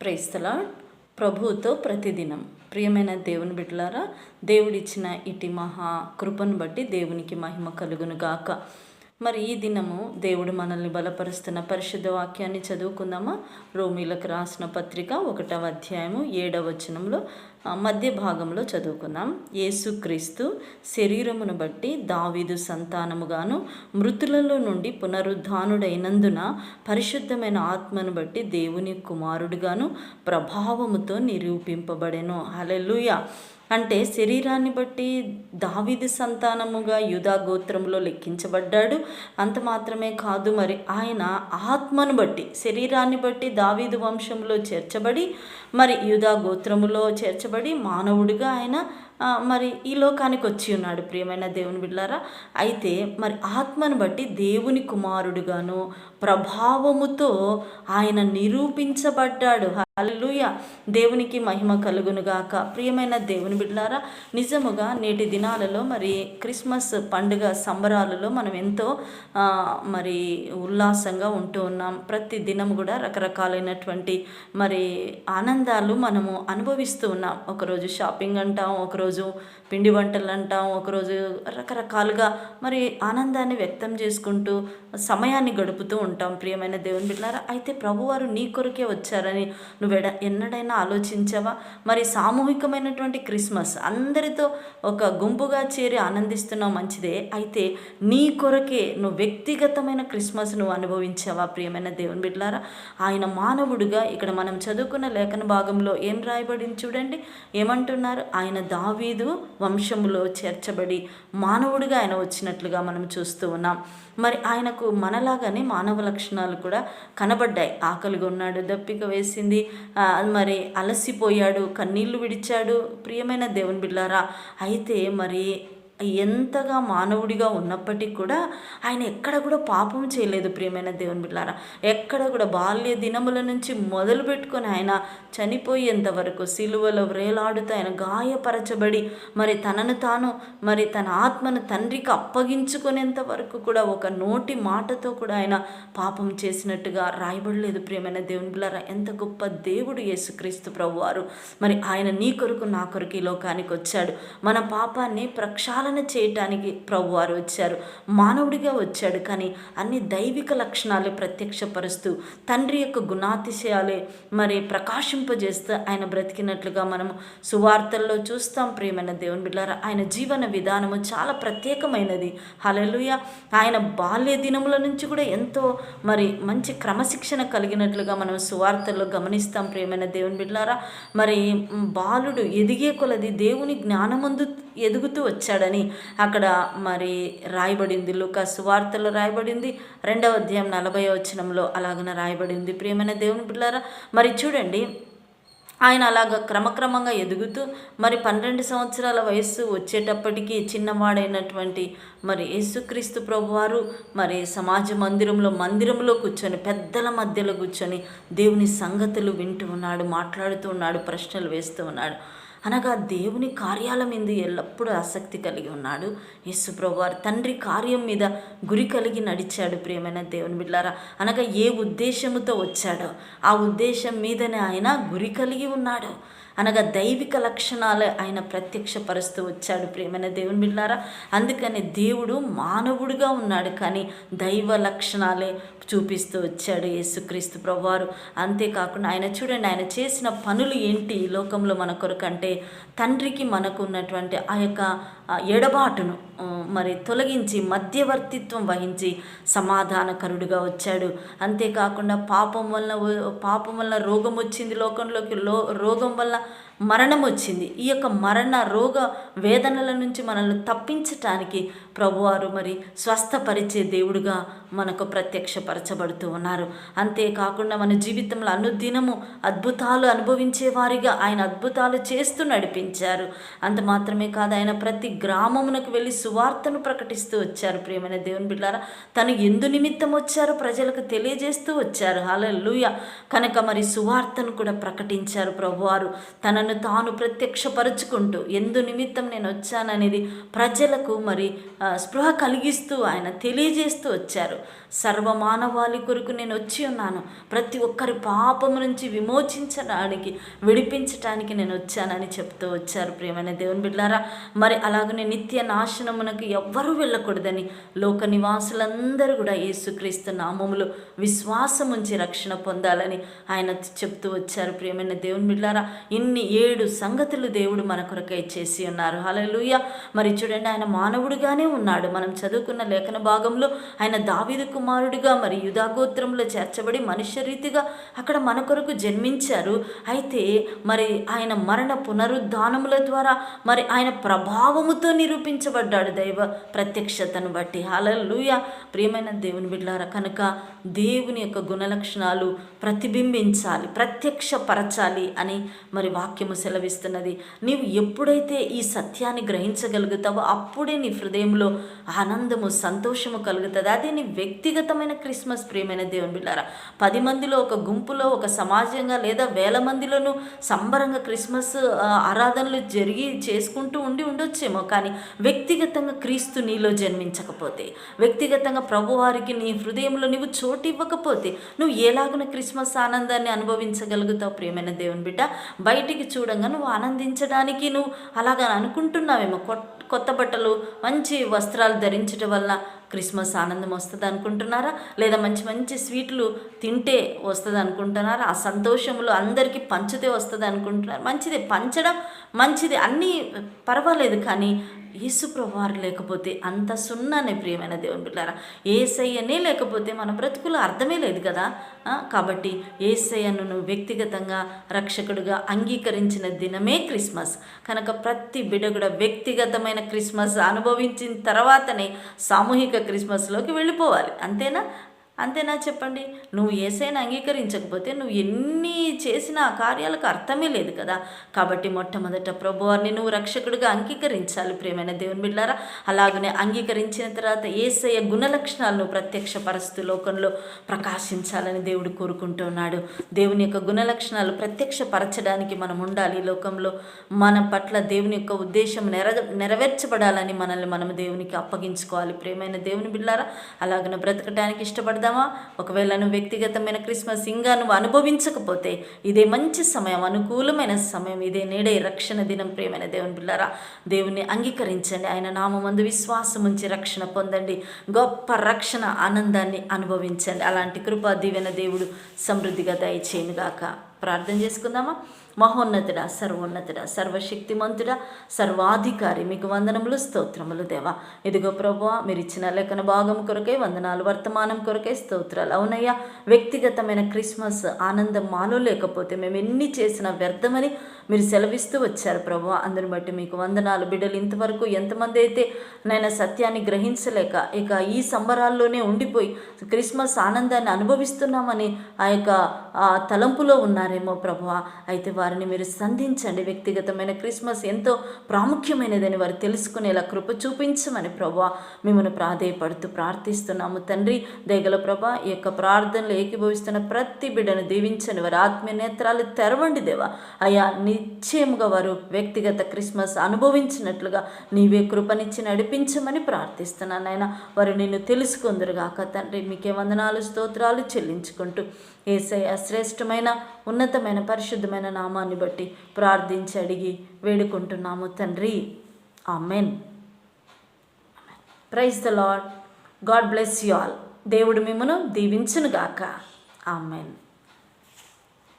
ప్రైస్తలా ప్రభువుతో ప్రతిదినం. ప్రియమైన దేవుని బిడ్డలారా దేవుడిచ్చిన ఇటి మహా కృపను బట్టి దేవునికి మహిమ కలుగును గాక. మరి ఈ దినము దేవుడు మనల్ని బలపరుస్తున్న పరిశుద్ధ వాక్యాన్ని చదువుకుందామా? రోమిలకు రాసిన పత్రిక ఒకటవ అధ్యాయము ఏడవ వచనంలో మధ్య భాగంలో చదువుకుందాం. యేసుక్రీస్తు శరీరమును బట్టి దావీదు సంతానముగాను మృతులలో నుండి పునరుద్ధానుడైనందున పరిశుద్ధమైన ఆత్మను బట్టి దేవుని కుమారుడుగాను ప్రభావముతో నిరూపింపబడెను. హలెలుయ అంటే శరీరాన్ని బట్టి దావిది సంతానముగా యుధా గోత్రంలో లెక్కించబడ్డాడు. అంత మాత్రమే కాదు మరి ఆయన ఆత్మను బట్టి శరీరాన్ని బట్టి దావీదు వంశంలో చేర్చబడి మరి యుధా గోత్రములో చేర్చబడి మానవుడిగా ఆయన మరి ఈ లోకానికి వచ్చి ఉన్నాడు ప్రియమైన దేవుని బిడ్డారా అయితే మరి ఆత్మను బట్టి దేవుని కుమారుడుగాను ప్రభావముతో ఆయన నిరూపించబడ్డాడు. హల్లెలూయా. దేవునికి మహిమ కలుగునుగాక ప్రియమైన దేవుని బిడ్డలారా నిజముగా నేటి దినాలలో మరి క్రిస్మస్ పండుగ సంబరాలలో మనం ఎంతో మరి ఉల్లాసంగా ఉంటూ ఉన్నాం. ప్రతి దినం కూడా రకరకాలైనటువంటి మరి ఆనందాలు మనము అనుభవిస్తూ ఉన్నాం. ఒకరోజు షాపింగ్ అంటాం ఒకరోజు పిండి వంటలు అంటాం ఒకరోజు రకరకాలుగా మరి ఆనందాన్ని వ్యక్తం చేసుకుంటూ సమయాన్ని గడుపుతూ ఉంటాం. ప్రియమైన దేవుని బిడ్డారా అయితే ప్రభువారు నీ కొరకే వచ్చారని నువ్వు ఎడ ఎన్నడైనా ఆలోచించావా? మరి సామూహికమైనటువంటి క్రిస్మస్ అందరితో ఒక గుంపుగా చేరి ఆనందిస్తున్నావు మంచిదే. అయితే నీ కొరకే నువ్వు వ్యక్తిగతమైన క్రిస్మస్ నువ్వు అనుభవించావా? ప్రియమైన దేవుని బిడ్డారా ఆయన మానవుడిగా ఇక్కడ మనం చదువుకున్న లేఖన భాగంలో ఏం రాయబడింది చూడండి. ఏమంటున్నారు? ఆయన దావీదు వంశములో చేర్చబడి మానవుడిగా ఆయన వచ్చినట్లుగా మనం చూస్తూ ఉన్నాం. మరి ఆయనకు మనలాగానే మానవ లక్షణాలు కూడా కనబడ్డాయి. ఆకలిగా ఉన్నాడు దప్పిక వేసింది మరి అలసిపోయాడు కన్నీళ్ళు విడిచాడు. ప్రియమైన దేవుని బిళ్ళారా అయితే మరి ఎంతగా మానవుడిగా ఉన్నప్పటికీ కూడా ఆయన ఎక్కడ కూడా పాపం చేయలేదు ప్రియమైన దేవుని బిడ్డారా. ఎక్కడ కూడా బాల్య దినముల నుంచి మొదలు పెట్టుకొని ఆయన చనిపోయేంత వరకు సిలువలో వ్రేలాడుతూ ఆయన గాయపరచబడి మరి తనను తాను మరి తన ఆత్మను తండ్రికి అప్పగించుకునేంత వరకు కూడా ఒక నోటి మాటతో కూడా ఆయన పాపం చేసినట్టుగా రాయబడలేదు ప్రియమైన దేవుని బిడ్డారా. ఎంత గొప్ప దేవుడు యేసుక్రీస్తు ప్రభువారు. మరి ఆయన నీ కొరకు నా కొరకు ఈ లోకానికి వచ్చాడు. మన పాపాన్ని పరిపాలన చేయటానికి ప్రభువారు వచ్చారు. మానవుడిగా వచ్చాడు కానీ అన్ని దైవిక లక్షణాలే ప్రత్యక్షపరుస్తూ తండ్రి యొక్క గుణాతిశయాలే మరి ప్రకాశింపజేస్తూ ఆయన బ్రతికినట్లుగా మనము సువార్తల్లో చూస్తాం. ప్రియమైన దేవుని బిడ్డారా ఆయన జీవన విధానము చాలా ప్రత్యేకమైనది. హలలుయ ఆయన బాల్య దినముల నుంచి కూడా ఎంతో మరి మంచి క్రమశిక్షణ కలిగినట్లుగా మనం సువార్తల్లో గమనిస్తాం. ప్రియమైన దేవుని బిడ్డారా మరి బాలుడు ఎదిగే కొలది దేవుని జ్ఞానమందు ఎదుగుతూ వచ్చాడని అక్కడ మరి రాయబడింది. లుక సువార్తలో రాయబడింది. రెండవ అధ్యాయం నలభై వచనంలో అలాగన రాయబడింది. ప్రియమైన దేవుని బిడ్డారా మరి చూడండి. ఆయన అలాగ క్రమక్రమంగా ఎదుగుతూ మరి పన్నెండు సంవత్సరాల వయస్సు వచ్చేటప్పటికి చిన్నవాడైనటువంటి మరి యేసుక్రీస్తు ప్రభువారు మరి సమాజ మందిరంలో మందిరంలో కూర్చొని పెద్దల మధ్యలో కూర్చొని దేవుని సంగతులు వింటూ ఉన్నాడు మాట్లాడుతూ ఉన్నాడు ప్రశ్నలు వేస్తూ ఉన్నాడు. అనగా దేవుని కార్యాల మీద ఎల్లప్పుడూ ఆసక్తి కలిగి ఉన్నాడు. యేసుప్రభు వారు తండ్రి కార్యం మీద గురి కలిగి నడిచాడు ప్రియమైన దేవుని బిడ్డారా అనగా ఏ ఉద్దేశముతో వచ్చాడో ఆ ఉద్దేశం మీదనే ఆయన గురి కలిగి ఉన్నాడు. అనగా దైవిక లక్షణాలే ఆయన ప్రత్యక్షపరుస్తూ వచ్చాడు ప్రేమైన దేవుని బిడ్డారా అందుకని దేవుడు మానవుడిగా ఉన్నాడు కానీ దైవ లక్షణాలే చూపిస్తూ వచ్చాడు యేసుక్రీస్తు ప్రభువారు. అంతేకాకుండా ఆయన చూడండి ఆయన చేసిన పనులు ఏంటి ఈ లోకంలో మన కొరకు అంటే తండ్రికి మనకు ఉన్నటువంటి ఆ యొక్క ఎడబాటును మరి తొలగించి మధ్యవర్తిత్వం వహించి సమాధానకరుడుగా వచ్చాడు. అంతేకాకుండా పాపం వల్ల పాపం వల్ల రోగం వచ్చింది లోకంలోకి లో రోగం వల్ల మరణం వచ్చింది ఈ యొక్క మరణ రోగ వేదనల నుంచి మనల్ని తప్పించటానికి ప్రభువారు మరి స్వస్థపరిచే దేవుడుగా మనకు ప్రత్యక్షపరచబడుతూ ఉన్నారు. అంతేకాకుండా మన జీవితంలో అనుదినము అద్భుతాలు అనుభవించే వారిగా ఆయన అద్భుతాలు చేస్తూ నడిపించారు. అంత మాత్రమే కాదు ఆయన ప్రతి గ్రామమునకు వెళ్ళి సువార్తను ప్రకటిస్తూ వచ్చారు. ప్రియమైన దేవుని బిడ్డారా తను ఎందు నిమిత్తం వచ్చారో ప్రజలకు తెలియజేస్తూ వచ్చారు. హల్లెలూయా. కనుక మరి సువార్తను కూడా ప్రకటించారు ప్రభువారు. తన తనను తాను ప్రత్యక్షపరుచుకుంటూ ఎందు నిమిత్తం నేను వచ్చాననేది ప్రజలకు మరి స్పృహ కలిగిస్తూ ఆయన తెలియజేస్తూ వచ్చారు. సర్వమానవాళి కొరకు నేను వచ్చి ఉన్నాను. ప్రతి ఒక్కరి పాపము నుంచి విమోచించడానికి విడిపించటానికి నేను వచ్చానని చెప్తూ వచ్చారు. ప్రియమైన దేవుని బిడ్డారా మరి అలాగనే నిత్య నాశనమునకు ఎవ్వరూ వెళ్ళకూడదని లోక నివాసులందరూ కూడా యేసుక్రీస్తు నామములు విశ్వాసం ఉంచి రక్షణ పొందాలని ఆయన చెప్తూ వచ్చారు. ప్రియమైన దేవుని బిడ్డారా ఇన్ని ఏడు సంగతులు దేవుడు మన కొరకై చేసి ఉన్నారు. హలలుయ మరి చూడండి ఆయన మానవుడిగానే ఉన్నాడు. మనం చదువుకున్న లేఖన భాగంలో ఆయన దావిదు కుమారుడిగా మరి యుధాగోత్రంలో చేర్చబడి మనుష్య రీతిగా అక్కడ మన కొరకు జన్మించారు. అయితే మరి ఆయన మరణ పునరుద్ధానముల ద్వారా మరి ఆయన ప్రభావముతో నిరూపించబడ్డాడు దైవ ప్రత్యక్షతను బట్టి. హలలుయ ప్రియమైన దేవుని బిడ్డారా కనుక దేవుని యొక్క గుణలక్షణాలు ప్రతిబింబించాలి ప్రత్యక్షపరచాలి అని మరి వాక్యము సెలవిస్తున్నది. నీవు ఎప్పుడైతే ఈ సత్యాన్ని గ్రహించగలుగుతావో అప్పుడే నీ హృదయంలో ఆనందము సంతోషము కలుగుతుంది. అదే నీ వ్యక్తిగతమైన క్రిస్మస్ ప్రియమైన దేవుని బిళ్ళారా. పది మందిలో ఒక గుంపులో ఒక సమాజంగా లేదా వేల మందిలోనూ సంబరంగా క్రిస్మస్ ఆరాధనలు జరిగి చేసుకుంటూ ఉండి ఉండొచ్చేమో కానీ వ్యక్తిగతంగా క్రీస్తు నీలో జన్మించకపోతే వ్యక్తిగతంగా ప్రభువారికి నీ హృదయంలో నీవు చోటు ఇవ్వకపోతే నువ్వు ఎలాగున క్రిస్మస్ ఆనందాన్ని అనుభవించగలుగుతావు ప్రియమైన దేవుని బిడ్డ? బయటికి చూడంగా నువ్వు ఆనందించడానికి నువ్వు అలాగా అనుకుంటున్నావేమో. కొత్త కొత్త బట్టలు మంచి వస్త్రాలు ధరించడం వల్ల క్రిస్మస్ ఆనందం వస్తుంది అనుకుంటున్నారా? లేదా మంచి మంచి స్వీట్లు తింటే వస్తుంది అనుకుంటున్నారా? ఆ సంతోషంలో అందరికీ పంచితే వస్తుంది అనుకుంటున్నారు? మంచిదే పంచడం మంచిది. అన్నీ పర్వాలేదు కానీ యేసు ప్రభువారు లేకపోతే అంత సున్నానే ప్రియమైన దేవుని బిడ్డారా? ఏసయ్యనే లేకపోతే మన బ్రతుకులో అర్థమే లేదు కదా? కాబట్టి ఏసయ్యను నువ్వు వ్యక్తిగతంగా రక్షకుడుగా అంగీకరించిన దినమే క్రిస్మస్. కనుక ప్రతి బిడ కూడా వ్యక్తిగతమైన క్రిస్మస్ అనుభవించిన తర్వాతనే సామూహిక క్రిస్మస్లోకి వెళ్ళిపోవాలి. అంతేనా? అంతేనా చెప్పండి? నువ్వు ఏసైనా అంగీకరించకపోతే నువ్వు ఎన్ని చేసిన ఆ కార్యాలకు అర్థమే లేదు కదా. కాబట్టి మొట్టమొదట ప్రభువారిని నువ్వు రక్షకుడిగా అంగీకరించాలి ప్రియమైన దేవుని బిడ్డారా. అలాగనే అంగీకరించిన తర్వాత ఏసయ్య గుణలక్షణాలను ప్రత్యక్షపరుస్తూ లోకంలో ప్రకాశించాలని దేవుడు కోరుకుంటున్నాడు దేవుని యొక్క గుణలక్షణాలు ప్రత్యక్షపరచడానికి మనం ఉండాలి. ఈ లోకంలో మన పట్ల దేవుని యొక్క ఉద్దేశం నెర నెరవేర్చబడాలని మనల్ని మనం దేవునికి అప్పగించుకోవాలి. ప్రియమైన దేవుని బిళ్ళారా అలాగనే బ్రతకడానికి ఇష్టపడదామా ఒకవేళ నువ్వు వ్యక్తిగతమైన క్రిస్మస్ ఇంకా నువ్వు అనుభవించకపోతే ఇదే మంచి సమయం అనుకూలమైన సమయం ఇదే నేడే రక్షణ దినం ప్రేమైన దేవుని బిళ్ళారా. దేవుని అంగీకరించండి. ఆయన నామందు విశ్వాసం ఉంచి రక్షణ పొందండి. గొప్ప రక్షణ ఆనందాన్ని అనుభవించండి. అలాంటి కృపా దీవెన దేవుడు సమృద్ధిగా దయచేయనుగాక. ప్రార్థన చేసుకుందామా? మహోన్నతుడా సర్వోన్నతుడా సర్వశక్తిమంతుడా సర్వాధికారి. మీకు వందనములు స్తోత్రములు దేవా. ఇదిగో ప్రభు మీరు ఇచ్చిన లేఖన భాగం కొరకే వందనాలు వర్తమానం కొరకే స్తోత్రాలు. అవునయ్యా వ్యక్తిగతమైన క్రిస్మస్ ఆనందం మాలో లేకపోతే మేము ఎన్ని చేసినా వ్యర్థమని మీరు సెలవిస్తూ వచ్చారు ప్రభు అందుని బట్టి మీకు వందనాలు. బిడ్డలు ఇంతవరకు ఎంతమంది అయితే నేను సత్యాన్ని గ్రహించలేక ఇక ఈ సంబరాల్లోనే ఉండిపోయి క్రిస్మస్ ఆనందాన్ని అనుభవిస్తున్నామని ఆ యొక్క తలంపులో ఉన్నారేమో ప్రభు అయితే వారిని మీరు సంధించండి. వ్యక్తిగతమైన క్రిస్మస్ ఎంతో ప్రాముఖ్యమైనదని వారు తెలుసుకునేలా కృప చూపించమని ప్రభా మిమ్మల్ని ప్రాధేయపడుతూ ప్రార్థిస్తున్నాము. తండ్రి దయగల ప్రభా ఈ యొక్క ప్రార్థనలు ఏకీభవిస్తున్న ప్రతి బిడ్డను దీవించని వారి ఆత్మీయ నేత్రాలు తెరవండి దేవా. అయా నిశ్చయముగా వారు వ్యక్తిగత క్రిస్మస్ అనుభవించినట్లుగా నీవే కృపనిచ్చి నడిపించమని ప్రార్థిస్తున్నాను ఆయన వారు నిన్ను తెలుసుకుందరుగాక తండ్రి. మీకే వందనాలు స్తోత్రాలు చెల్లించుకుంటూ ఏసయ శ్రేష్టమైన ఉన్నతమైన పరిశుద్ధమైన నామాన్ని బట్టి ప్రార్థించి అడిగి వేడుకుంటున్నాము తండ్రి. Amen. Praise the Lord God bless you all. దేవుడు మిమ్మను దీవించునుగాక. ఆమెన్.